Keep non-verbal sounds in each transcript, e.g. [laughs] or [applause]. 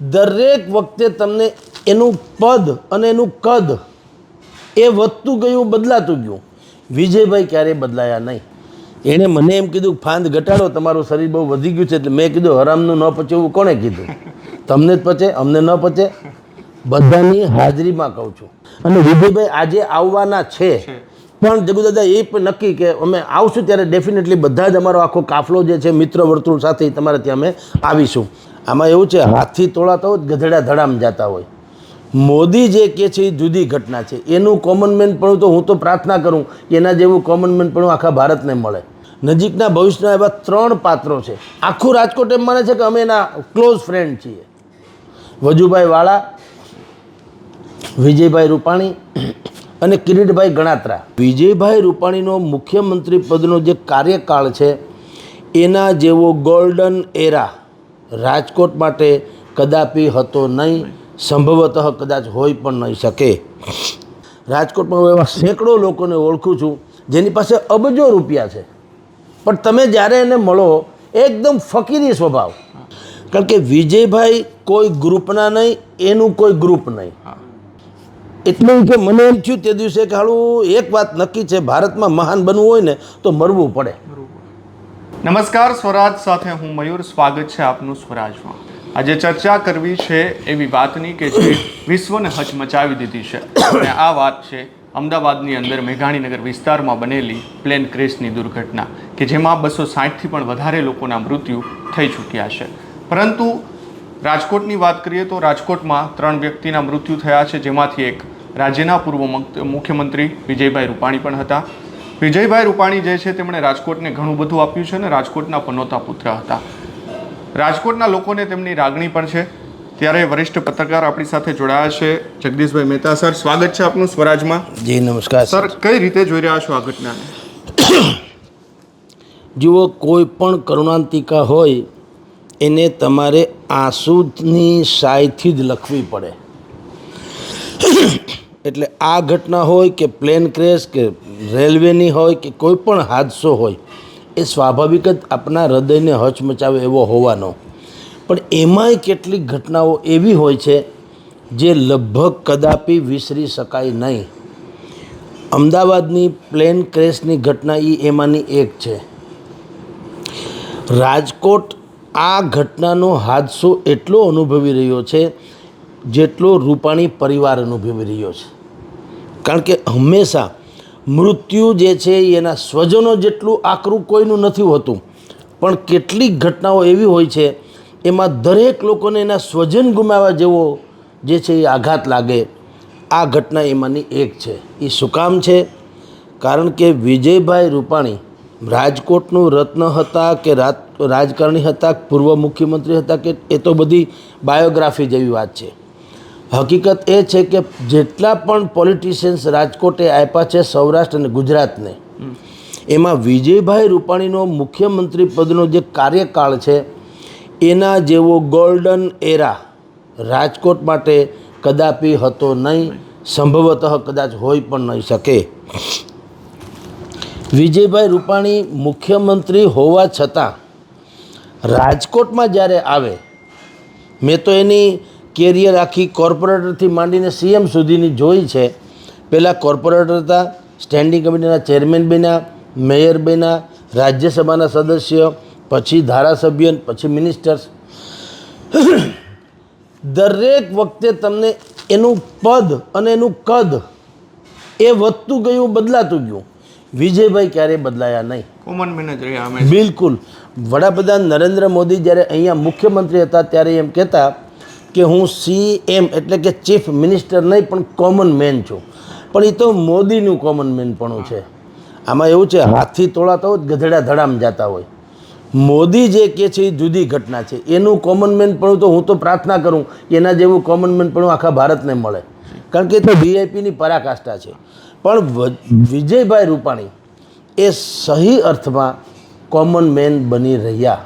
દરેક વખતે તમને એનું પદ અને એનું કદ એ વધતું ગયું બદલાતું ગયું. વિજયભાઈ ક્યારેય બદલાયા નહીં. એણે મને એમ કીધું ફાંદ ઘટાડો તમારું શરીર બહુ વધી ગયું છે. એટલે મેં કીધું હરામનું ન પચે એવું કોણે કીધું? તમને જ પચે અમને ન પચે. બધાની હાજરીમાં કહું છું. અને વિજયભાઈ આજે આવવાના છે. પણ જગુદાદા એ પણ નક્કી કે અમે આવશું ત્યારે ડેફિનેટલી બધા જ અમારો આખો કાફલો જે છે મિત્ર વર્તુળ સાથે તમારે ત્યાં અમે આવીશું. આમાં એવું છે હાથી તોળાતા હોય, ગધેડા ધડામ જતા હોય. મોદી જે કહે છે એ જુદી ઘટના છે. એનું કોમન મેન પણ તો હું તો પ્રાર્થના કરું, એના જેવું કોમન મેન પણ આખા ભારતને મળે. નજીકના ભવિષ્યના એવા ત્રણ પાત્રો છે. આખું રાજકોટ એમ માને છે કે અમે એના ક્લોઝ ફ્રેન્ડ છીએ. વજુભાઈ વાળા, વિજયભાઈ રૂપાણી અને કિરીટભાઈ ગણાત્રા. વિજયભાઈ રૂપાણીનો મુખ્યમંત્રી પદનો જે કાર્યકાળ છે, એના જેવો ગોલ્ડન એરા રાજકોટ માટે કદાપી હતો નહીં, સંભવતઃ કદાચ હોઈ પણ નહીં શકે. રાજકોટમાં હું એવા સેંકડો લોકોને ઓળખું છું, જેની પાસે અબજો રૂપિયા છે. પણ તમે જ્યારે એને મળો, એકદમ ફકીરી સ્વભાવ. કારણ કે વિજયભાઈ કોઈ ગ્રુપના નહીં, એનું કોઈ ગ્રુપ નહીં. એટલું કે મને એમ થયું તે દિવસે કે હાલું, એક વાત નક્કી છે, ભારતમાં મહાન બનવું હોય ને, તો મરવું પડે. નમસ્કાર, સ્વરાજ સાથે હું મયુર. સ્વાગત છે આપનું સ્વરાજમાં. આજે ચર્ચા કરવી છે એવી વાતની કે જે વિશ્વને હચમચાવી દીધી છે. અને આ વાત છે અમદાવાદની અંદર મેઘાણીનગર વિસ્તારમાં બનેલી પ્લેન ક્રેશની દુર્ઘટના, કે જેમાં બસો સાઠથી પણ વધારે લોકોના મૃત્યુ થઈ ચૂક્યા છે. પરંતુ રાજકોટની વાત કરીએ તો રાજકોટમાં ત્રણ વ્યક્તિના મૃત્યુ થયા છે, જેમાંથી એક રાજ્યના પૂર્વ મુખ્યમંત્રી વિજયભાઈ રૂપાણી પણ હતા. વિજયભાઈ રૂપાણી જે છે તેમણે રાજકોટને ઘણું બધું આપ્યું છે અને રાજકોટના પનોતા પુત્ર હતા. રાજકોટના લોકોને તેમની લાગણી પણ છે. ત્યારે વરિષ્ઠ પત્રકાર આપણી સાથે જોડાયા છે. જગદીશભાઈ મહેતા સર સ્વાગત છે આપનું સ્વરાજમાં. જી નમસ્કાર સર કઈ રીતે જોઈ રહ્યા છો આ ઘટનાને? [clears throat] જુઓ કોઈ પણ કરુણાંતિકા હોય એને તમારે આંસુની સાયથી જ લખવી પડે. [clears throat] એટલે આ ઘટના હોય કે પ્લેન ક્રેશ કે રેલવેની હોય કે કોઈ પણ હાદસો હોય, એ સ્વાભાવિક જ આપણા હૃદયને હચમચાવે એવો હોવાનો. પણ એમાંય કેટલીક ઘટનાઓ એવી હોય છે જે લગભગ કદાપી વિસરી શકાય નહીં. અમદાવાદની પ્લેન ક્રેશની ઘટના એ એમાંની એક છે. રાજકોટ આ ઘટનાનો હાદસો એટલો અનુભવી રહ્યો છે જેટલો રૂપાણી પરિવાર અનુભવી રહ્યો છે. કારણ કે હંમેશા મૃત્યુ જે છે એના સ્વજનો જેટલું આકરું કોઈનું નથી હોતું, પણ કેટલીક ઘટનાઓ એવી હોય છે, એમાં દરેક લોકોને એના સ્વજન ગુમાવવા જેવો જે છે એ આઘાત લાગે. આ ઘટના એમાંની એક છે. એ શું કામ છે? કારણ કે વિજયભાઈ રૂપાણી રાજકોટનું રત્ન હતા કે રાજ, રાજકારણી હતા, પૂર્વ મુખ્યમંત્રી હતા કે એ તો બધી બાયોગ્રાફી જેવી વાત છે. હકીકત એ છે કે જેટલા પણ પોલિટિશિયન્સ રાજકોટે આપ્યા છે, સૌરાષ્ટ્ર અને ગુજરાતને, એમાં વિજયભાઈ રૂપાણીનો મુખ્યમંત્રી પદનો જે કાર્યકાળ છે, એના જેવો ગોલ્ડન એરા રાજકોટ માટે કદાપી હતો નહીં, સંભવતઃ કદાચ હોઈ પણ નહીં શકે. વિજયભાઈ રૂપાણી મુખ્યમંત્રી હોવા છતાં રાજકોટમાં જ્યારે આવે, મેં તો એની કેરિયર આખી કોર્પોરેટરથી માંડીને સીએમ સુધીની જોઈ છે. પહેલાં કોર્પોરેટર હતા સ્ટેન્ડિંગ કમિટીના ચેરમેન બન્યા મેયર બન્યા રાજ્યસભાના સદસ્ય પછી ધારાસભ્ય પછી મિનિસ્ટર્સ. દરેક વખતે તમને એનું પદ અને એનું કદ એ વધતું ગયું બદલાતું ગયું. વિજયભાઈ ક્યારેય બદલાયા નહીં? કોમન મેનેજ રહ્યા બિલકુલ. વડાપ્રધાન નરેન્દ્ર મોદી જ્યારે અહીંયા મુખ્યમંત્રી હતા ત્યારે એમ કહેતા કે હું સી એમ એટલે કે ચીફ મિનિસ્ટર નહીં, પણ કોમન મેન છું. પણ એ તો મોદીનું કોમન મેનપણું છે. આમાં એવું છે હાથી તોળાતા હોય, ગધેડા ધડામ જતા હોય. મોદી જે કહે છે એ જુદી ઘટના છે. એનું કોમન મેનપણું તો હું તો પ્રાર્થના કરું, એના જેવું કોમન મેનપણું આખા ભારતને મળે. કારણ કે એ તો વીઆઈપીની પરાકાષ્ઠા છે. પણ વિજયભાઈ રૂપાણી એ સહી અર્થમાં કોમન મેન બની રહ્યા.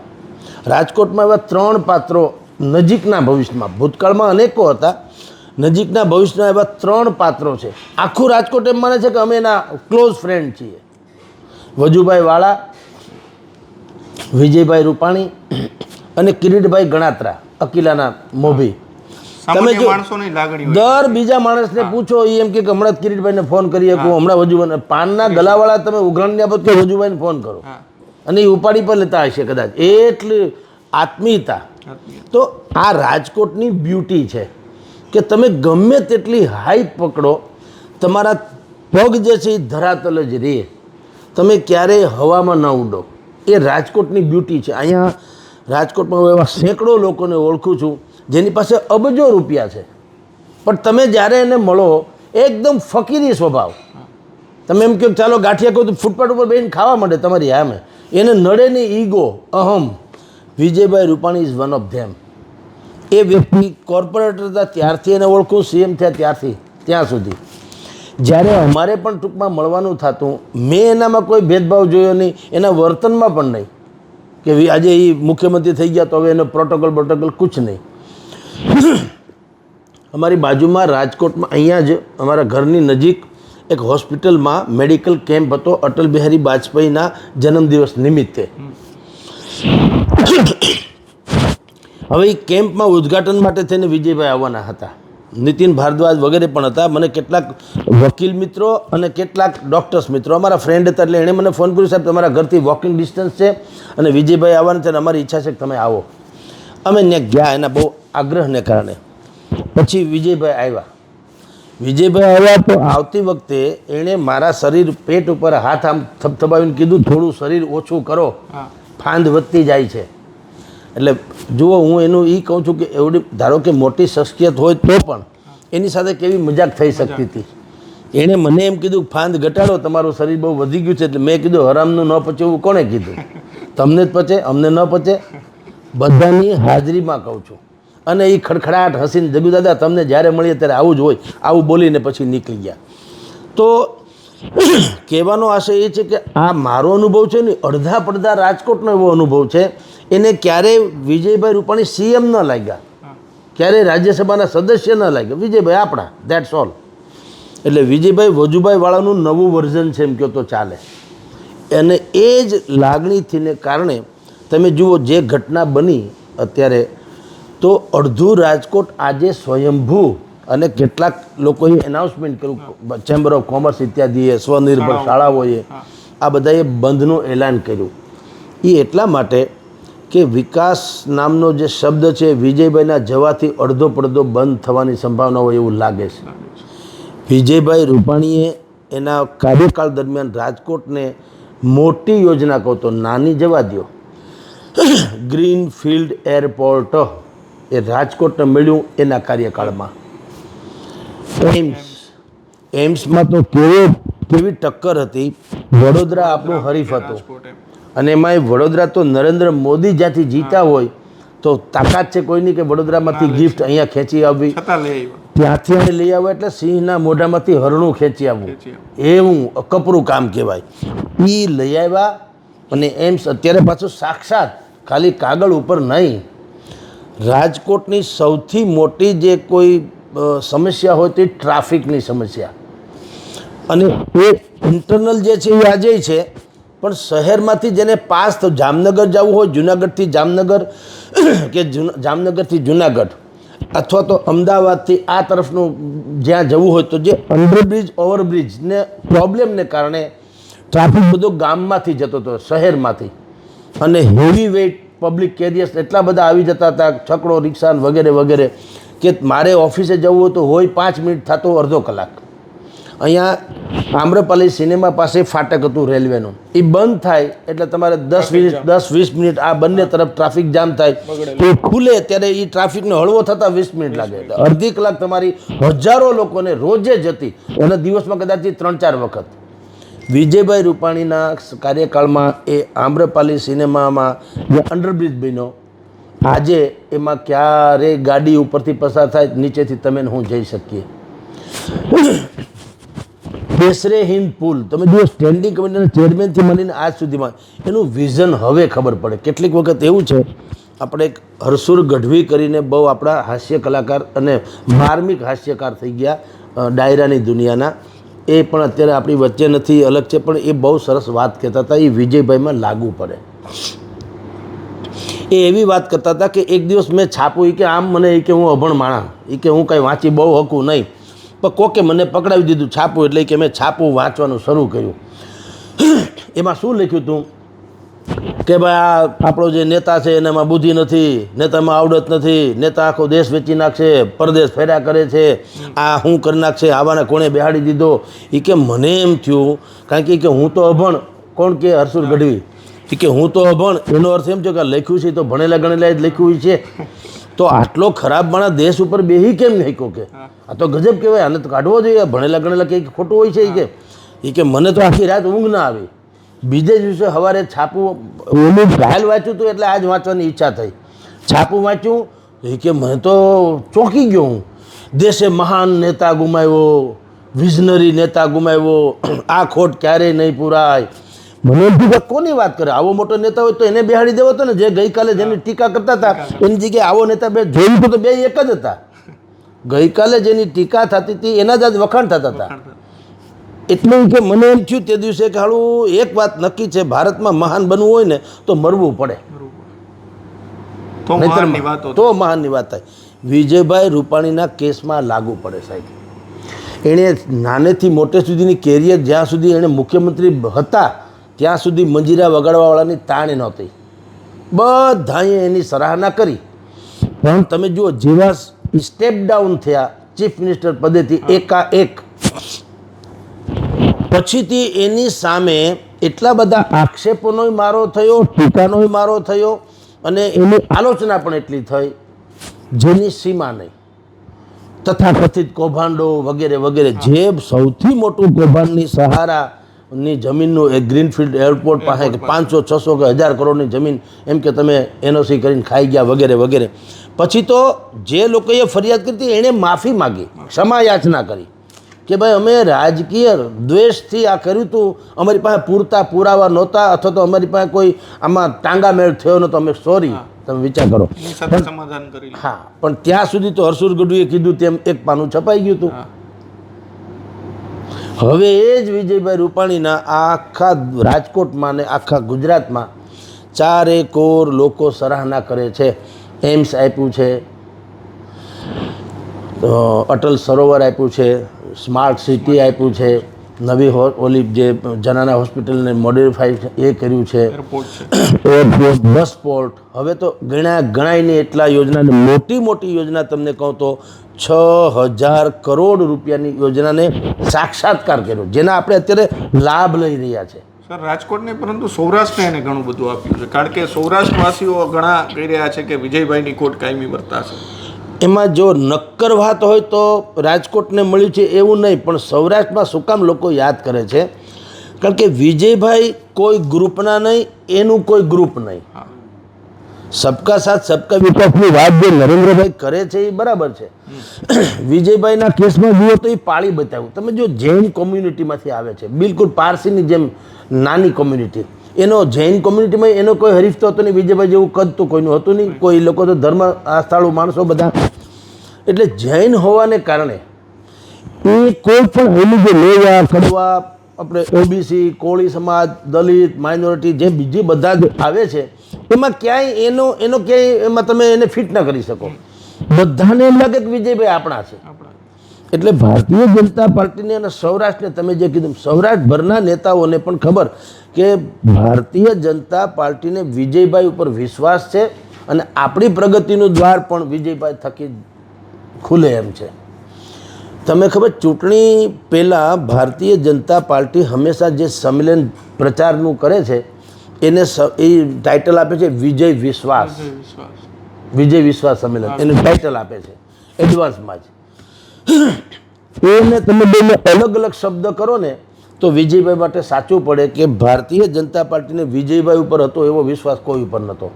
રાજકોટમાં એવા ત્રણ પાત્રો નજીકના ભવિષ્યમાં. ભૂતકાળમાં અનેકો હતા. નજીકના ભવિષ્યના એવા ત્રણ પાત્રો છે. આખું રાજકોટ એમ માને છે કે અમે એના ક્લોઝ ફ્રેન્ડ છીએ. વજુભાઈ વાળા વિજયભાઈ રૂપાણી અને કિરીટભાઈ ગણાત્રા અકીલાના મોભી. તમે જો- દર બીજા માણસને પૂછો એ એમ કે હમણાં જ કિરીટભાઈને ફોન કરી શકું હમણાં વજુભાઈ પાનના ગલાવાળા તમે ઉઘરાણી આપો તો વજુભાઈને ફોન કરો. અને એ ઉપાડી પર લેતા હશે કદાચ. એટલી આત્મીયતા આત્મીય. તો આ રાજકોટની બ્યુટી છે કે તમે ગમે તેટલી હાઈટ પકડો, તમારા પગ જે છે એ ધરાતલ જ રહે. તમે ક્યારેય હવામાં ન ઉડો એ રાજકોટની બ્યુટી છે. અહીંયા રાજકોટમાં હું એવા સેંકડો લોકોને ઓળખું છું, જેની પાસે અબજો રૂપિયા છે. પણ તમે જ્યારે એને મળો, એકદમ ફકીરી સ્વભાવ. તમે એમ કહો ચાલો ગાંઠિયા કહો તો ફૂટપાથ ઉપર બેન ખાવા માંડે તમારી આમે એને નડે નહીં ઈગો, અહમ. Vijaybhai Rupani is one of them એ વ્યક્તિ કોર્પોરેટર હતા, ત્યારથી એને ઓળખું સીએમ થયા ત્યારથી, ત્યાં સુધી. જ્યારે અમારે પણ ટૂંકમાં મળવાનું થતું, મેં એનામાં કોઈ ભેદભાવ જોયો નહીં, એના વર્તનમાં પણ નહીં. કે આજે એ મુખ્યમંત્રી થઈ ગયા તો હવે એનો પ્રોટોકોલ પ્રોટોકોલ કુછ નહીં. અમારી બાજુમાં રાજકોટમાં અહીંયા જ અમારા ઘરની નજીક એક હોસ્પિટલમાં મેડિકલ કેમ્પ હતો, અટલ બિહારી વાજપેયીના જન્મદિવસ નિમિત્તે. હવે એ કેમ્પમાં ઉદ્ઘાટન માટે થઈને વિજયભાઈ આવવાના હતા. નીતિન ભારદ્વાજ વગેરે પણ હતા. મને કેટલાક વકીલ મિત્રો અને કેટલાક ડૉક્ટર્સ મિત્રો, અમારા ફ્રેન્ડ હતા એટલે એણે મને ફોન કર્યો, સાહેબ, તમારા ઘરથી વોકિંગ ડિસ્ટન્સ છે અને વિજયભાઈ આવવાના છે અને અમારી ઈચ્છા છે કે તમે આવો. અમે ત્યાં ગયા, એના બહુ આગ્રહને કારણે. પછી વિજયભાઈ આવ્યા. વિજયભાઈ આવ્યા તો આવતી વખતે એણે મારા શરીર, પેટ ઉપર હાથ આમ થપથપાવીને કીધું, થોડું શરીર ઓછું કરો. ફાંદ વધતી જાય છે. એટલે જુઓ હું એનું એ કહું છું કે એવડી ધારો કે મોટી શખ્સિયત હોય તો પણ એની સાથે કેવી મજાક થઈ શકતી હતી. એણે મને એમ કીધું ફાંદ ઘટાડો તમારું શરીર બહુ વધી ગયું છે. એટલે મેં કીધું હરામનું ન પચવું કોણે કીધું? તમને જ પચે અમને ન પચે. બધાની હાજરીમાં કહું છું. અને એ ખડખડાટ હસીને જગુ દાદા તમને જ્યારે મળીએ ત્યારે આવું જ હોય. આવું બોલીને પછી નીકળી ગયા. તો કહેવાનો આશય એ છે કે આ મારો અનુભવ છે ને અડધા પડધા રાજકોટનો એવો અનુભવ છે. એને ક્યારેય વિજયભાઈ રૂપાણી સીએમ ન લાગ્યા. ક્યારેય રાજ્યસભાના સદસ્ય ન લાગ્યા. વિજયભાઈ આપણા દેટ્સ ઓલ એટલે વિજયભાઈ વજુભાઈ વાળાનું નવું વર્ઝન છે એમ કહો તો ચાલે. અને એ જ લાગણીથીને કારણે તમે જુઓ જે ઘટના બની અત્યારે, તો અડધું રાજકોટ આજે સ્વયંભૂ અને કેટલાક લોકોએ એનાઉન્સમેન્ટ કર્યું ચેમ્બર ઓફ કોમર્સ ઇત્યાદિએ સ્વનિર્ભર શાળાઓએ આ બધાએ બંધનું એલાન કર્યું. એ એટલા માટે કે વિકાસ નામનો જે શબ્દ છે વિજયભાઈના જવાથી અડધો પડધો બંધ થવાની સંભાવના હોય એવું લાગે છે. વિજયભાઈ રૂપાણીએ એના કાર્યકાળ દરમિયાન રાજકોટને મોટી યોજના કહો તો નાની જવા દો ગ્રીન ફિલ્ડ એરપોર્ટ એ રાજકોટને મળ્યું એના કાર્યકાળમાં. એમ્સ. એમ્સમાં તો કેવો કેવી ટક્કર હતી. વડોદરા આપણું હરીફ હતું. એમ અને એમાંય વડોદરા તો નરેન્દ્ર મોદી જ્યાંથી જીતા હોય તો તાકાત છે કોઈની કે વડોદરામાંથી ગિફ્ટ અહીંયા ખેંચી આવવી? ત્યાંથી અમે લઈ આવ્યા એટલે સિંહના મોઢામાંથી હરણું ખેંચી આવવું. એવું કપરું કામ કહેવાય. એ લઈ આવ્યા અને એમ્સ અત્યારે પાછું સાક્ષાત ખાલી કાગળ ઉપર નહીં. રાજકોટની સૌથી મોટી જે કોઈ સમસ્યા હોય તે ટ્રાફિકની સમસ્યા. અને એ ઇન્ટરનલ જે છે એ આજે છે, પણ શહેરમાંથી જેને પાસ તો જામનગર જવું હોય, જુનાગઢથી જામનગર, [clears throat] કે જામનગરથી જુનાગઢ, અથવા તો અમદાવાદથી આ તરફનું જ્યાં જવું હોય, તો જે અંડરબ્રિજ ઓવરબ્રિજને પ્રોબ્લેમને કારણે ટ્રાફિક બધો ગામમાંથી જતો હતો, શહેરમાંથી. અને હેવી વેઇટ પબ્લિક કેરિયર્સ એટલા બધા આવી જતા હતા, છકડો, રિક્ષા વગેરે વગેરે. કે મારે ઓફિસે જવું હતું તો હોય પાંચ મિનિટ થતો અડધો કલાક. અહીંયા આમ્રપાલી સિનેમા પાસે ફાટક હતું રેલવેનું. એ બંધ થાય એટલે તમારે દસ વીસ દસ વીસ મિનિટ આ બંને તરફ ટ્રાફિક જામ થાય. એ ખુલે ત્યારે એ ટ્રાફિકને હળવો થતાં વીસ મિનિટ લાગે. અડધી કલાક તમારી હજારો લોકોને રોજે જતી અને દિવસમાં કદાચ ત્રણ ચાર વખત. વિજયભાઈ રૂપાણીના કાર્યકાળમાં એ આમ્રપાલી સિનેમામાં જે અંડરબ્રિજ બન્યો આજે એમાં ક્યારે ગાડી ઉપરથી પસાર થાય, નીચેથી તમે હું જઈ શકીએ. બેસરે હિન્દ પુલ. તમે જુઓ સ્ટેન્ડિંગ કમિટીના ચેરમેનથી મળીને આજ સુધીમાં એનું વિઝન હવે ખબર પડે. કેટલીક વખત એવું છે, આપણે એક હરસુર ગઢવી કરીને બહુ આપણા હાસ્ય કલાકાર અને માર્મિક હાસ્યકાર થઈ ગયા ડાયરાની દુનિયાના. એ પણ અત્યારે આપણી વચ્ચે નથી, અલગ છે, પણ એ બહુ સરસ વાત કહેતા હતા, એ વિજયભાઈમાં લાગુ પડે. એ એવી વાત કરતા હતા કે એક દિવસ મેં છાપું એ કે આમ મને એ કે હું અભણ માણા એ કે હું કાંઈ વાંચી બહુ હકું નહીં. પણ કોકે મને પકડાવી દીધું છાપું એટલે કે મેં છાપું વાંચવાનું શરૂ કર્યું. એમાં શું લખ્યું હતું? કે ભાઈ આ આપણો જે નેતા છે એનામાં બુદ્ધિ નથી, નેતામાં આવડત નથી, નેતા આખો દેશ વેચી નાખશે, પરદેશ ફેર્યા કરે છે, આ હું કરી નાખશે, આવાને કોણે બેહાડી દીધો? એ કે મને એમ થયું, કારણ કે હું તો અભણ, કોણ કે હર્ષુલ ગઢવી? એ કે હું તો અભણ એનો અર્થ એમ છે કે લખ્યું છે તો ભણેલા ગણેલા જ લખ્યું છે. [laughs] તો આટલો ખરાબ માણસ દેશ ઉપર બેહી કેમ નહીં કે? આ તો ગજબ કહેવાય આને તો કાઢવો જોઈએ. ભણેલા ગણેલા કંઈક ખોટું હોય છે એ કે? એ કે મને તો આખી રાત ઊંઘ ના આવી. બીજે દિવસે સવારે છાપું ઓલું ઘાયલ વાંચ્યું હતું એટલે આજ વાંચવાની ઈચ્છા થઈ. છાપું વાંચ્યું એ કે મને તો ચોંકી ગયો હું. દેશે મહાન નેતા ગુમાવ્યો વિઝનરી નેતા ગુમાવ્યો [clears throat] આ ખોટ ક્યારેય નહીં પૂરાય. મને એમ થયું કે કોની વાત કરે? આવો મોટો નેતા હોય તો એને બેહાડી દેવો હતો ને? જે ગઈકાલે જેની ટીકા કરતા હતા એની જગ્યાએ આવો નેતા બે જોયું તો બે એક જ હતા. ગઈકાલે જેની ટીકા થતી હતી એના જ આજ વખાણ થતા હતા. એટલું કે મને એમ થયું તે દિવસે કે હાલું એક વાત નક્કી છે ભારતમાં મહાન બનવું હોય ને તો મરવું પડે. તો તો મહાનની વાત થાય. વિજયભાઈ રૂપાણીના કેસમાં લાગુ પડે સાહેબ. એણે નાનેથી મોટે સુધીની કેરિયર જ્યાં સુધી એણે મુખ્યમંત્રી હતા ત્યાં સુધી મંજીરા વગાડવાવાળાની તાણ નહોતી. બધાએ એની સરાહના કરી. પણ તમે જુઓ જેવા સ્ટેપ ડાઉન થયા ચીફ મિનિસ્ટર પદેથી એકા એક પછીથી એની સામે એટલા બધા આક્ષેપોનો મારો થયો ટીકાનો મારો થયો અને એની આલોચના પણ એટલી થઈ જેની સીમા નહીં. તથાકથિત કૌભાંડો વગેરે વગેરે જે સૌથી મોટું કૌભાંડની સહારાની જમીનનું એક ગ્રીનફિલ્ડ એરપોર્ટ પાસે પાંચસો છસો કે હજાર કરોડની જમીન એમ કે તમે એનઓસી કરીને ખાઈ ગયા વગેરે વગેરે. પછી તો જે લોકોએ ફરિયાદ કરી હતી એણે માફી માગી ક્ષમા યાચના કરી. કે ભાઈ અમે રાજકીય દ્વેષથી આ કર્યું હતું. અમારી પાસે પૂરતા પુરાવા નહોતા અથવા તો અમારી પાસે કોઈ આમાં ટાંગામેળ થયો નહોતો. અમે સોરી તમે વિચાર કરો. હા પણ ત્યાં સુધી તો હર્ષુર ગઢવીએ કીધું તેમ એક પાનું છપાઈ ગયું હતું. હવે એ જ વિજયભાઈ રૂપાણીના આખા રાજકોટમાં ને આખા ગુજરાતમાં ચારે કોર લોકો સરાહના કરે છે. એમ્સ આપ્યું છે. અટલ સરોવર આપ્યું છે. સ્માર્ટ સિટી આપ્યું છે. નવી હો ઓલી જે જનાના હોસ્પિટલને મોડિફાઈ એ કર્યું છે. Airport bus port. હવે તો ગણ્યા ગણાયને એટલા યોજનાને મોટી મોટી યોજના તમને કહું તો છ હજાર કરોડ રૂપિયાની યોજનાને સાક્ષાત્કાર કર્યો જેના આપણે અત્યારે લાભ લઈ રહ્યા છે. સર રાજકોટને પરંતુ સૌરાષ્ટ્રને એને ઘણું બધું આપ્યું છે. કારણ કે સૌરાષ્ટ્રવાસીઓ ઘણા કહી રહ્યા છે કે વિજયભાઈની કોટ કાયમી વર્તાશે એમાં જો નક્કર વાત હોય તો રાજકોટને મળ્યું છે એવું નહીં પણ સૌરાષ્ટ્રમાં શું કામ લોકો યાદ કરે છે? કારણ કે વિજયભાઈ કોઈ ગ્રુપના નહીં એનું કોઈ ગ્રુપ નહીં. સબકા સાથ, સબકા વિકાસની વાત જે નરેન્દ્રભાઈ કરે છે એ બરાબર છે. વિજયભાઈના કેસમાં જુઓ તો એ પાળી બતાવ્યું. તમે જો જૈન કોમ્યુનિટીમાંથી આવે છે, બિલકુલ પારસીની જેમ નાની કોમ્યુનિટી. એનો જૈન કોમ્યુનિટીમાં એનો કોઈ હરીફ તો હતો નહીં, વિજયભાઈ જેવું કદ તો કોઈનું હતું નહીં. કોઈ લોકો તો ધર્મ આસ્થાળુ માણસો બધા. એટલે જૈન હોવાને કારણે એ કોઈ પણ એનું જે લેવા કડવા આપણે ઓબીસી, કોળી સમાજ, દલિત, માઇનોરિટી, જે બીજી બધા જ આવે છે એમાં ક્યાંય એનો એનો ક્યાંય તમે એને ફિટ ન કરી શકો. બધાને એમ લાગે કે વિજયભાઈ આપણા છે. એટલે ભારતીય જનતા પાર્ટીને અને સૌરાષ્ટ્રને, તમે જે કીધું, સૌરાષ્ટ્રભરના નેતાઓને પણ ખબર કે ભારતીય જનતા પાર્ટીને વિજયભાઈ ઉપર વિશ્વાસ છે અને આપણી પ્રગતિનું દ્વાર પણ વિજયભાઈ થકી ખુલે એમ છે. તમે ખબર ચૂંટણી પહેલાં ભારતીય જનતા પાર્ટી હંમેશા જે સંમેલન પ્રચારનું કરે છે એને એ ટાઇટલ આપે છે વિજય વિશ્વાસ. વિજય વિશ્વાસ. સંમેલન. એને ટાઇટલ આપે છે. એડવાન્સમાં જ. એને તમે બેને અલગ અલગ શબ્દ કરો ને તો વિજયભાઈ માટે સાચું પડે કે ભારતીય જનતા પાર્ટીને વિજયભાઈ ઉપર હતો એવો વિશ્વાસ કોઈ ઉપર નહોતો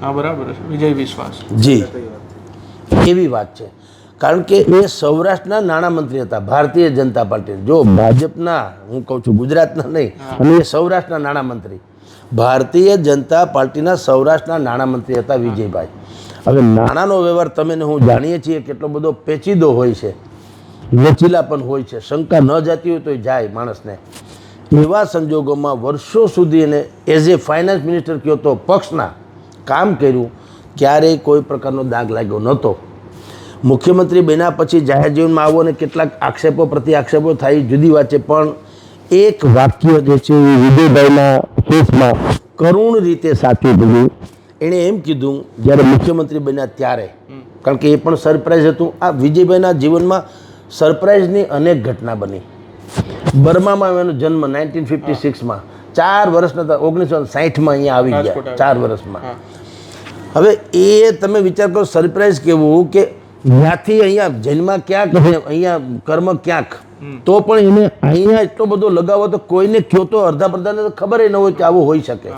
હા બરાબર છે. વિજય વિશ્વાસ. જી. એવી વાત છે. કારણ કે એ સૌરાષ્ટ્રના નાણામંત્રી હતા ભારતીય જનતા પાર્ટી જો ભાજપના હું કહું છું ગુજરાતના નહીં અને એ સૌરાષ્ટ્રના નાણામંત્રી. ભારતીય જનતા પાર્ટીના સૌરાષ્ટ્રના નાણામંત્રી હતા વિજયભાઈ. હવે નાણાંનો વ્યવહાર તમે ને હું જાણીએ છીએ કેટલો બધો પેચીદો હોય છે. લચીલા પણ હોય છે. શંકા ન જાતી હોય તો જાય માણસને. એવા સંજોગોમાં વર્ષો સુધી એને એઝ એ ફાઇનાન્સ મિનિસ્ટર કયો તો પક્ષના કામ કર્યું, ક્યારેય કોઈ પ્રકારનો દાગ લાગ્યો નહોતો. મુખ્યમંત્રી બન્યા પછી જાહેર જીવનમાં આવો અને કેટલાક આક્ષેપો પ્રતિ આક્ષેપો થાય જુદી વાત છે પણ એક વાક્ય જે છે એ વિજયભાઈના કેસમાં કરુણ રીતે સાચું પડ્યું એણે એમ કીધું જ્યારે મુખ્યમંત્રી બન્યા ત્યારે કારણ કે એ પણ સરપ્રાઈઝ હતું આ વિજયભાઈના જીવનમાં સરપ્રાઈઝની અનેક ઘટના બની. બર્મામાં એનો જન્મ નાઇન્ટીન ફિફ્ટી સિક્સમાં ચાર વર્ષના હતા ઓગણીસો સાહીઠમાં અહીંયા આવી ગયા ચાર વર્ષમાં. હવે એ તમે વિચાર કરો સરપ્રાઈઝ કેવું કે ત્યાંથી અહીંયા જન્મ ક્યાંક અહીંયા કર્મ ક્યાંક? તો પણ એને અહીંયા એટલો બધો લગાવો તો કોઈને કયો તો અડધા પડધાને તો ખબર ન હોય કે આવું હોઈ શકે.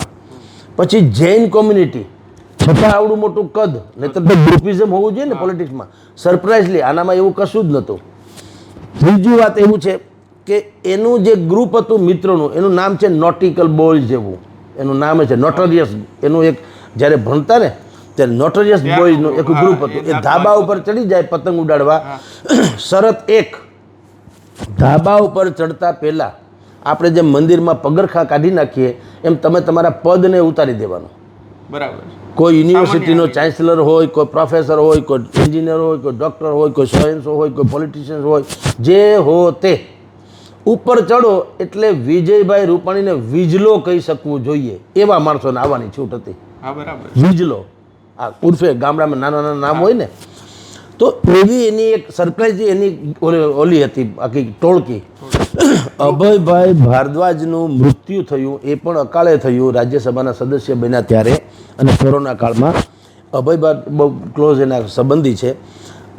પછી જૈન કોમ્યુનિટી છતાં આવડું મોટું કદ નહીતર તો ગ્રુપિઝમ હોવું જોઈએ ને પોલિટિક્સમાં સરપ્રાઇઝલી આનામાં એવું કશું જ નહોતું. ત્રીજી વાત એવું છે કે એનું જે ગ્રુપ હતું મિત્રોનું એનું નામ છે નોટિકલ બોય જેવું. એનું નામ છે નોટોરિયસ એનું એક જ્યારે ભણતા ને ત્યારે નોટોરિયસ બોયનું એક ગ્રુપ હતું. એ ધાબા ઉપર ચડી જાય પતંગ ઉડાડવા. [coughs] શરત એક. ધાબા ઉપર ચડતા પહેલાં આપણે જેમ મંદિરમાં પગરખા કાઢી નાખીએ એમ તમે તમારા પદને ઉતારી દેવાનું. બરાબર. કોઈ યુનિવર્સિટીનો ચાન્સલર હોય કોઈ પ્રોફેસર હોય કોઈ એન્જિનિયર હોય કોઈ ડૉક્ટર હોય કોઈ સાયન્સ હોય કોઈ પોલિટિશિયન્સ હોય જે હો તે. ઉપર ચડો એટલે વિજયભાઈ રૂપાણીને વિજલો કહી શકવું જોઈએ એવા માણસોને આવવાની છૂટ હતી. હા બરાબર. વિજલો. આ ઉર્ફે ગામડામાં નાના નાના નામ હોય ને તો એવી એની એક સરપ્રાઈઝ એની ઓલી હતી આખી ટોળકી. અભયભાઈ ભારદ્વાજનું મૃત્યુ થયું એ પણ અકાળે થયું રાજ્યસભાના સદસ્ય બન્યા ત્યારે અને કોરોના કાળમાં. અભયભાઈ બહુ ક્લોઝ એના સંબંધી છે.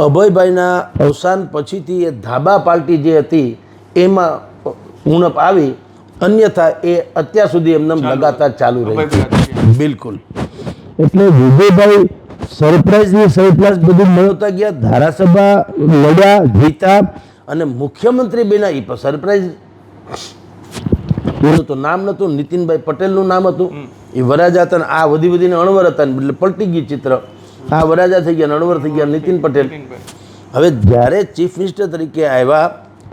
અભયભાઈના અવસાન પછીથી એ ધાબા પાર્ટી જે હતી એમાં ઉણપ આવી અન્યથા એ અત્યાર સુધી એમને લગાતાર ચાલુ રહી. બિલકુલ. એટલે વિજયભાઈ સરપ્રાઈઝની સરપ્રાઈઝ બધું મળતા ગયા, ધારાસભા લડ્યા જીતા અને મુખ્યમંત્રી બન્યા. એ સરપ્રાઈઝ તો નામ નહોતું, નીતિનભાઈ પટેલનું નામ હતું. એ વરાજા હતા આ વધી વધીને અણવર હતા એટલે પલટી ગયું ચિત્ર. આ વરાજા થઈ ગયા અણવર થઈ ગયા નીતિન પટેલ. હવે જ્યારે ચીફ મિનિસ્ટર તરીકે આવ્યા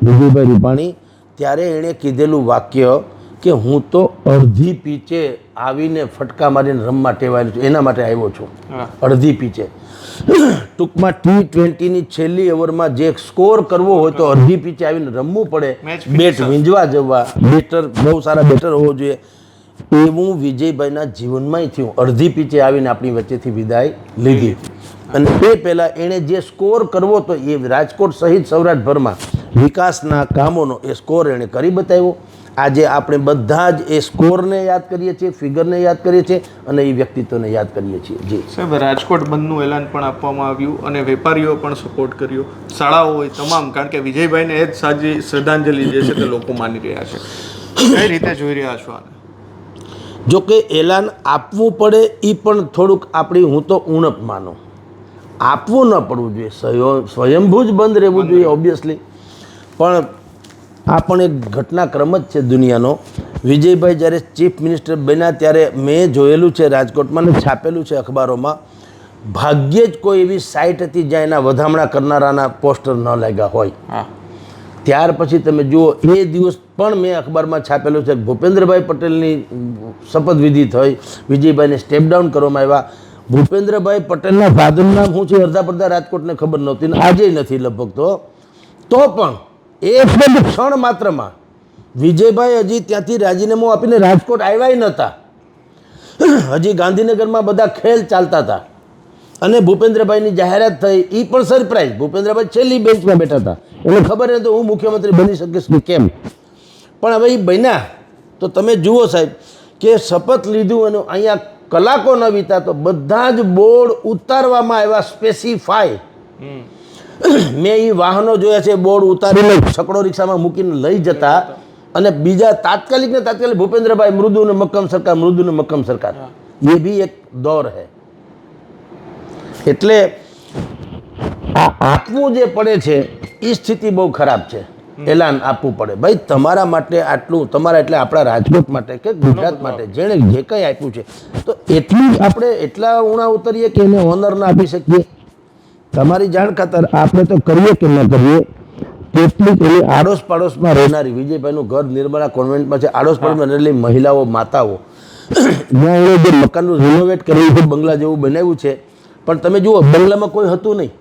વિજયભાઈ રૂપાણી, ત્યારે એણે કીધેલું વાક્ય કે હું તો અડધી પીચે આવીને ફટકા મારીને રમવા ટેવાયેલો છું. એના માટે આવ્યો છું. અડધી પીચે. ટૂંકમાં ટી ટ્વેન્ટીની છેલ્લી ઓવરમાં જે સ્કોર કરવો હોય તો અડધી પીચે આવીને રમવું પડે. બેટ. વીંજવા જવા. બેટર બહુ સારા બેટર હોવો જોઈએ. એવું વિજયભાઈના જીવનમાં થયું. અડધી પીચે આવીને આપણી વચ્ચેથી વિદાય લીધી. અને એ પહેલાં એણે જે સ્કોર કરવો તો એ રાજકોટ સહિત સૌરાષ્ટ્રભરમાં વિકાસના કામોનો એ સ્કોર એણે કરી બતાવ્યો. આજે આપણે બધા જ એ સ્કોરને યાદ કરીએ છીએ ફિગરને યાદ કરીએ છીએ અને એ વ્યક્તિત્વને યાદ કરીએ છીએ. જી. સાહેબ રાજકોટ બંધનું એલાન પણ આપવામાં આવ્યું અને વેપારીઓ પણ સપોર્ટ કર્યો. શાળાઓ હોય તમામ કારણ કે વિજયભાઈને એ જ સાજી શ્રદ્ધાંજલિ જે છે તે લોકો માની રહ્યા છે. કઈ રીતે જોઈ રહ્યા છો આને? જો કે એલાન આપવું પડે એ પણ થોડુંક આપણી હું તો ઉણપ માનું. આપવું ન પડવું જોઈએ. સ્વયં સ્વયંભૂ જ બંધ રહેવું જોઈએ ઓબ્વિયસલી પણ આ પણ એક ઘટનાક્રમ જ છે દુનિયાનો. વિજયભાઈ જ્યારે ચીફ મિનિસ્ટર બન્યા ત્યારે મેં જોયેલું છે રાજકોટમાં ને છાપેલું છે અખબારોમાં ભાગ્યે જ કોઈ એવી સાઇટ હતી જ્યાં એના વધામણા કરનારાના પોસ્ટર ન લાગ્યા હોય. હા. ત્યાર પછી તમે જુઓ એ દિવસ પણ મેં અખબારમાં છાપેલું છે. ભૂપેન્દ્રભાઈ પટેલની શપથવિધિ થઈ વિજયભાઈને સ્ટેપ ડાઉન કરવામાં આવ્યા. ભૂપેન્દ્રભાઈ પટેલના ફાધરનું નામ શું છે અડધા પડધા રાજકોટને ખબર નહોતી ને આજે નથી લગભગ તો. તો પણ જ ક્ષણ માત્રમાં. વિજયભાઈ હજી ત્યાંથી રાજીનામું આપીને રાજકોટ આવ્યા નહોતા. હજી ગાંધીનગરમાં બધા ખેલ ચાલતા હતા. અને ભૂપેન્દ્રભાઈની જાહેરાત થઈ એ પણ સરપ્રાઈઝ. ભૂપેન્દ્રભાઈ છેલ્લી બેન્ચમાં બેઠા હતા. એને ખબર નથી હું મુખ્યમંત્રી બની શકીશ કે કેમ. પણ હવે એ બન્યા. તો તમે જુઓ સાહેબ, કે શપથ લીધું અને અહીંયા કલાકો ન વીતા તો બધા જ બોર્ડ ઉતારવામાં આવ્યા સ્પેસિફાય [coughs] મેં એ વાહનો જોયા છે બોર્ડ ઉતારી છકડો રિક્ષામાં મૂકીને લઈ જતા અને બીજા તાત્કાલિક ને તાત્કાલિક ભૂપેન્દ્રભાઈ મૃદુ ને મક્કમ સરકાર મૃદુ ને મક્કમ સરકાર. એ બી એક દોર હે. એટલે આપવું જે પડે છે એ સ્થિતિ બહુ ખરાબ છે. એલાન આપવું પડે. ભાઈ તમારા માટે આટલું તમારા એટલે આપણા રાજકોટ માટે કે ગુજરાત માટે જેણે જે કંઈ આપ્યું છે તો એટલું જ આપણે એટલા ઉણા ઉતરીએ કે એને ઓનર ના આપી શકીએ? તમારી જાણ ખાતર આપણે તો કરીએ કે ન કરીએ કેટલીક એની આડોશ પાડોશમાં રહેનારી વિજયભાઈનું ઘર નિર્મળા કોન્વેન્ટમાં છે. આડોશ પાડોશમાં રહેલી મહિલાઓ, માતાઓ. જ્યાં એણે જે મકાનનું રિનોવેટ કરેલું છે બંગલા જેવું બનાવ્યું છે. પણ તમે જુઓ, બંગલામાં કોઈ હતું નહીં.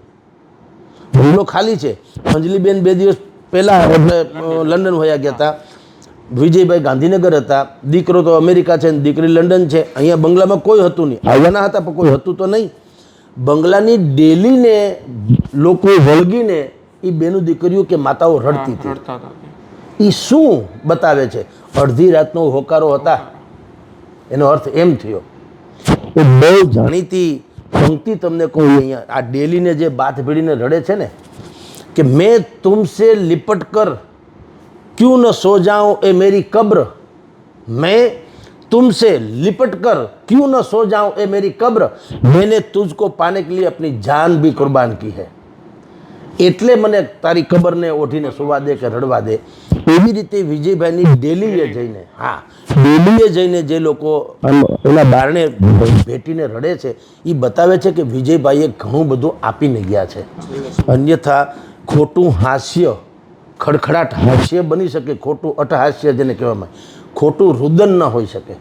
બંગલો ખાલી છે. અંજલીબેન બે દિવસ પહેલાં એટલે લંડન વયા ગયા હતા. વિજયભાઈ ગાંધીનગર હતા. દીકરો તો અમેરિકા છે દીકરી લંડન છે. અહીંયા બંગલામાં કોઈ હતું નહીં. આવવાના હતા, પણ કોઈ હતું તો નહીં. બંગલાની ડેલીને લોકો વળગીને એ બેનું દીકરીઓ કે માતાઓ રડતી હતી. એ શું બતાવે છે? અડધી રાતનો હોકારો હતા. એનો અર્થ એમ થયો એ બહુ જાણીતી પંક્તિ તમને કહું અહીંયા. આ ડેલીને જે બાથ ભીડીને રડે છે ને કે મેં તુમસે લિપટ કર ક્યુ ન સો જાઉં એ મેરી કબ્ર મેં तुमसे लिपट कर क्यों न सो जाऊं ए मेरी कब्र मैंने तुझको पाने के लिए अपनी जान भी कुर्बान की है એટલે મને તારી કબરને ઓઢીને સુવા દે કે રડવા દે એવી રીતે વિજયભાઈની ડેલીએ જઈને હા ડેલીએ જઈને જે લોકો આમ એના બારણે ભેટીને રડે છે એ બતાવે છે કે વિજયભાઈએ ઘણું બધું આપીને ગયા છે અન્યથા ખોટું હાસ્ય ખડખડાટ હાસ્ય બની શકે ખોટું અટહાસ્ય જેને કહેવામાં આવે. ખોટું રુદન ન હોઈ શકે.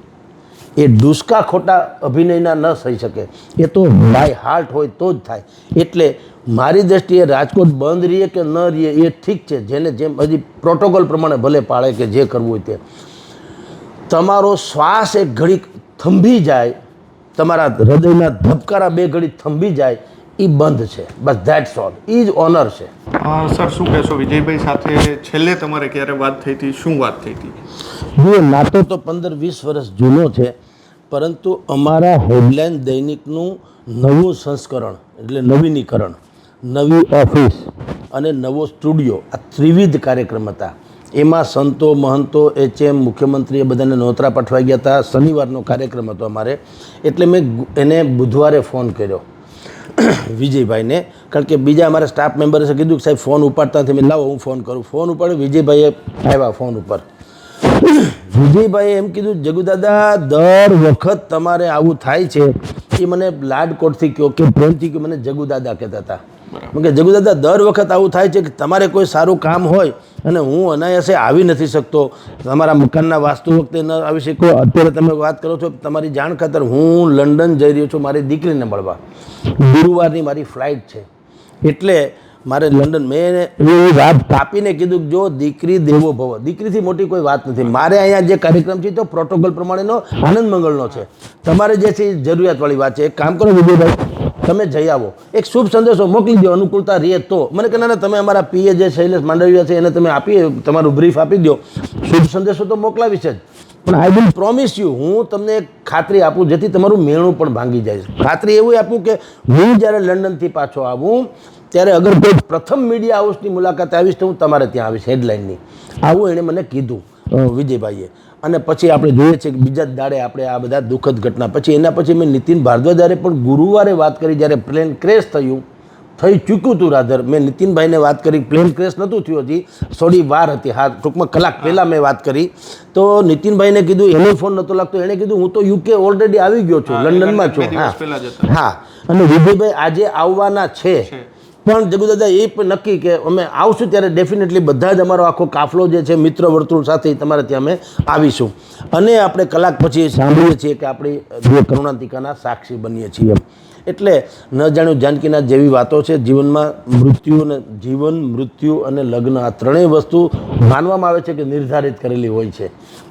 એ દુષ્કા ખોટા અભિનયના ન થઈ શકે. એ તો બાય હાર્ટ હોય તો જ થાય. એટલે મારી દ્રષ્ટિએ રાજકોટ બંધ રહીએ કે ન રહીએ એ ઠીક છે. જેને જેમ હજી પ્રોટોકોલ પ્રમાણે ભલે પાળે કે જે કરવું હોય તે. તમારો શ્વાસ એક ઘડી થંભી જાય. તમારા હૃદયના ધબકારા બે ઘડી થંભી જાય. એ બંધ છે. બસ ધેટ્સ ઓલ એ જ ઓનર છે. સર શું કહેશો? વિજયભાઈ સાથે છેલ્લે તમારે ક્યારે વાત થઈ હતી? શું વાત થઈ હતી? જુઓ નાતો તો પંદર વીસ વર્ષ જૂનો છે પરંતુ અમારા હેડલાઇન દૈનિકનું નવું સંસ્કરણ એટલે નવીનીકરણ નવી ઓફિસ અને નવો સ્ટુડિયો આ ત્રિવિધ કાર્યક્રમ હતા. એમાં સંતો મહંતો એચએમ મુખ્યમંત્રી એ બધાને નોતરા પઠવાઈ ગયા હતા. શનિવારનો કાર્યક્રમ હતો અમારે. એટલે મેં એને બુધવારે ફોન કર્યો. [coughs] વિજયભાઈને. કારણ કે બીજા અમારા સ્ટાફ મેમ્બરે કીધું કે સાહેબ ફોન ઉપાડતા નથી. મેં લાવો, હું ફોન કરું. ફોન ઉપાડ્યો, વિજયભાઈએ આવ્યા ફોન ઉપર. [coughs] વિજયભાઈએ એમ કીધું, જગુદાદા, દર વખત તમારે આવું થાય છે. એ મને લાડકોટથી કહો કે પ્રેમથી કહો મને જગુદાદા કહેતા હતા. કે જગુદાદા, દર વખત આવું થાય છે કે તમારે કોઈ સારું કામ હોય અને હું અનાયાસે આવી નથી શકતો. તમારા મકાનના વાસ્તુ વખતે ન આવી શકો. અત્યારે તમે વાત કરો છો, તમારી જાણ ખાતર હું લંડન જઈ રહ્યો છું, મારી દીકરીને મળવા. ગુરુવારની મારી ફ્લાઇટ છે. એટલે મારે લંડન, મેં એવું વાત કાપીને કીધું જો દીકરી દેવો ભવ. દીકરીથી મોટી કોઈ વાત નથી. મારે અહીંયા જે કાર્યક્રમ છે તો પ્રોટોકોલ પ્રમાણેનો આનંદ મંગળનો છે. તમારે જે છે જરૂરિયાતવાળી વાત છે. એક કામ કરો વિજયભાઈ તમે જઈ આવો. એક શુભ સંદેશો મોકલી દો અનુકૂળતા રહે તો. મને કે ના તમે અમારા પીએ જે શૈલેષ માંડવિયા છે એને તમે આપી તમારું બ્રીફ આપી દો શુભ સંદેશો તો મોકલાવીશ જ. પણ આઈ વિલ પ્રોમિસ યુ હું તમને એક ખાતરી આપું, જેથી તમારું મેણું પણ ભાંગી જાય ખાતરી એવું આપું કે, હું જ્યારે લંડનથી પાછો આવું, ત્યારે અગર કોઈ પ્રથમ મીડિયા હાઉસની મુલાકાતે આવીશ, તો હું તમારે ત્યાં આવીશ હેડલાઇનની આવું એણે મને કીધું વિજયભાઈએ. અને પછી આપણે જોઈએ છીએ કે બીજા જ દાડે આપણે આ બધા દુઃખદ ઘટના. પછી એના પછી મેં નીતિન ભારદ્વાજારે પણ ગુરુવારે વાત કરી જ્યારે પ્લેન ક્રેશ થયું થઈ ચૂક્યું હતું રાધર. મેં નીતિનભાઈને વાત કરી પ્લેન ક્રેશ નહોતું થયું હજી. થોડી વાર હતી. હા ટૂંકમાં કલાક પહેલાં મેં વાત કરી. તો નીતિનભાઈને કીધું એનો ફોન નહોતો લાગતો. એણે કીધું હું તો યુકે ઓલરેડી આવી ગયો છું લંડનમાં છું. હા. હતા. હા. અને વિજયભાઈ આજે આવવાના છે. પણ જગુદાદા, એ પણ નક્કી કે અમે આવશું ત્યારે ડેફિનેટલી બધા જ અમારો આખો કાફલો જે છે, મિત્ર વર્તુળ સાથે તમારે ત્યાં અમે આવીશું. અને આપણે કલાક પછી સાંભળીએ છીએ કે આપણી, જે કરુણાંતિકાના સાક્ષી બનીએ છીએ એટલે ન જાણ્યું જાનકીના જેવી વાતો છે, જીવનમાં મૃત્યુ અને જીવન, મૃત્યુ અને લગ્ન આ ત્રણેય વસ્તુ માનવામાં આવે છે કે નિર્ધારિત કરેલી હોય છે.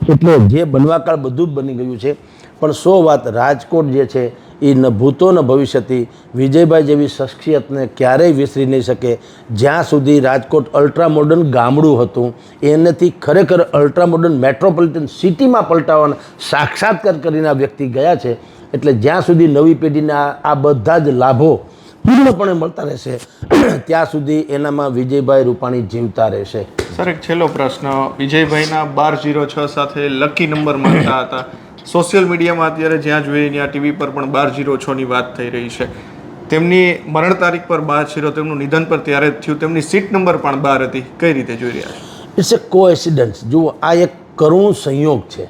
એટલે જે બનવાકાળ બધું જ બની ગયું છે. પણ સો વાત રાજકોટ જે છે એ ન ભૂતો ન ભવિષ્યથી વિજયભાઈ જેવી શખ્સિયતને ક્યારેય વિસરી નહીં શકે. જ્યાં સુધી રાજકોટ અલ્ટ્રા મોડર્ન ગામડું હતું, એનેથી ખરેખર અલ્ટ્રા મોડર્ન મેટ્રોપોલિટન સિટીમાં પલટાવવાના સાક્ષાત્કાર કરીને આ વ્યક્તિ ગયા છે. એટલે જ્યાં સુધી નવી પેઢીને આ આ બધા જ લાભો પૂર્ણપણે મળતા રહેશે, [clears throat] ત્યાં સુધી એનામાં વિજયભાઈ રૂપાણી જીવતા રહેશે. સર, એક છેલ્લો પ્રશ્ન. વિજયભાઈના બાર જીરો છ સાથે લકી નંબર મળતા હતા. સોશિયલ મીડિયામાં અત્યારે જ્યાં જોઈએ ત્યાં ટીવી પર પણ બાર જીરો છની વાત થઈ રહી છે. તેમની મરણ તારીખ પર બાર જીરો, તેમનું નિધન પર ત્યારે જ થયું. તેમની સીટ નંબર પણ બાર હતી. કઈ રીતે જોઈ રહ્યા છે? ઇટ્સ એ કોએસિડન્સ જુઓ, આ એક કરુણ સંયોગ છે.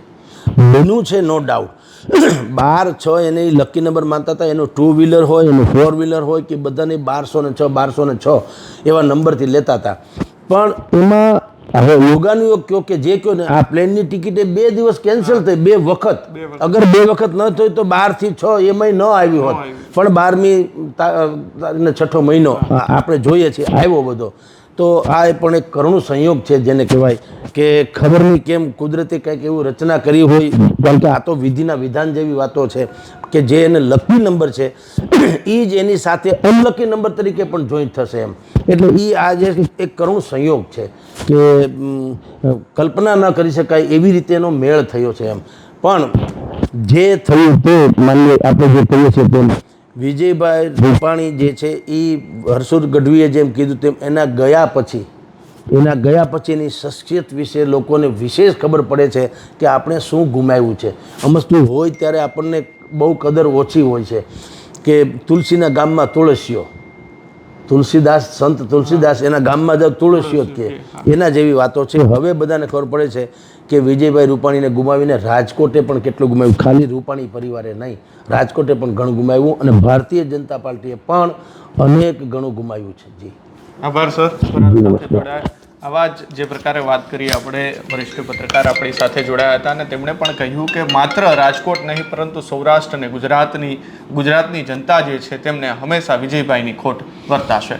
બન્યું છે નો ડાઉટ [clears throat] બાર, છ એને લકી નંબર માનતા હતા. એનું ટુ વ્હીલર હોય, એનું ફોર વ્હીલર હોય કે બધાને બારસો ને છ, બારસો ને છ એવા નંબરથી લેતા હતા. પણ એમાં હવે યોગાનું યોગ કયો કે જે કયો ને આ પ્લેનની ટિકિટે બે દિવસ કેન્સલ થઈ બે વખત. અગર બે વખત ન થઈ તો બારથી છ એમાંય ન આવી હોત. પણ બારમી છઠ્ઠો મહિનો આપણે જોઈએ છીએ આવ્યો બધો. તો આ પણ એક કરુણ સંયોગ છે જેને કહેવાય કે ખબર નહીં કેમ કુદરતે કંઈક એવું રચના કરી હોય કારણ કે આ તો વિધિના વિધાન જેવી વાતો છે, કે જે એને લકી નંબર છે એ જ એની સાથે અનલકી નંબર તરીકે પણ જોઈન્ટ થશે એમ. એટલે એ આ જે એક કરુણ સંયોગ છે કે કલ્પના ન કરી શકાય એવી રીતે એનો મેળ થયો છે એમ. પણ જે થયું તે માન્ય આપણે જે કહીએ છીએ તેમ વિજયભાઈ રૂપાણી જે છે એ હર્ષુદ ગઢવીએ જેમ કીધું તેમ એના ગયા પછી એના ગયા પછીની શખ્સિયત વિશે લોકોને વિશેષ ખબર પડે છે કે આપણે શું ગુમાવ્યું છે. અમસ્તુ હોય ત્યારે આપણને બહુ કદર ઓછી હોય છે કે તુલસીના ગામમાં તુળસીઓ તુલસીદાસ સંત તુલસીદાસ એના ગામમાં જ તુળસીઓ કે એના જેવી વાતો છે. હવે બધાને ખબર પડે છે કે વિજયભાઈ રૂપાણીને ગુમાવીને રાજકોટે પણ કેટલું ગુમાવ્યું? ખાલી રૂપાણી પરિવારે નહીં. રાજકોટે પણ ઘણું ગુમાવ્યું અને ભારતીય જનતા પાર્ટીએ પણ અનેક ઘણું ગુમાવ્યું છે. જી. આભાર સર. આવા જ જે પ્રકારે વાત કરી આપણે વરિષ્ઠ પત્રકાર આપણી સાથે જોડાયા હતા અને તેમણે પણ કહ્યું કે માત્ર રાજકોટ નહીં પરંતુ સૌરાષ્ટ્ર અને ગુજરાતની ગુજરાતની જનતા જે છે તેમને હંમેશા વિજયભાઈની ખોટ વર્તાશે.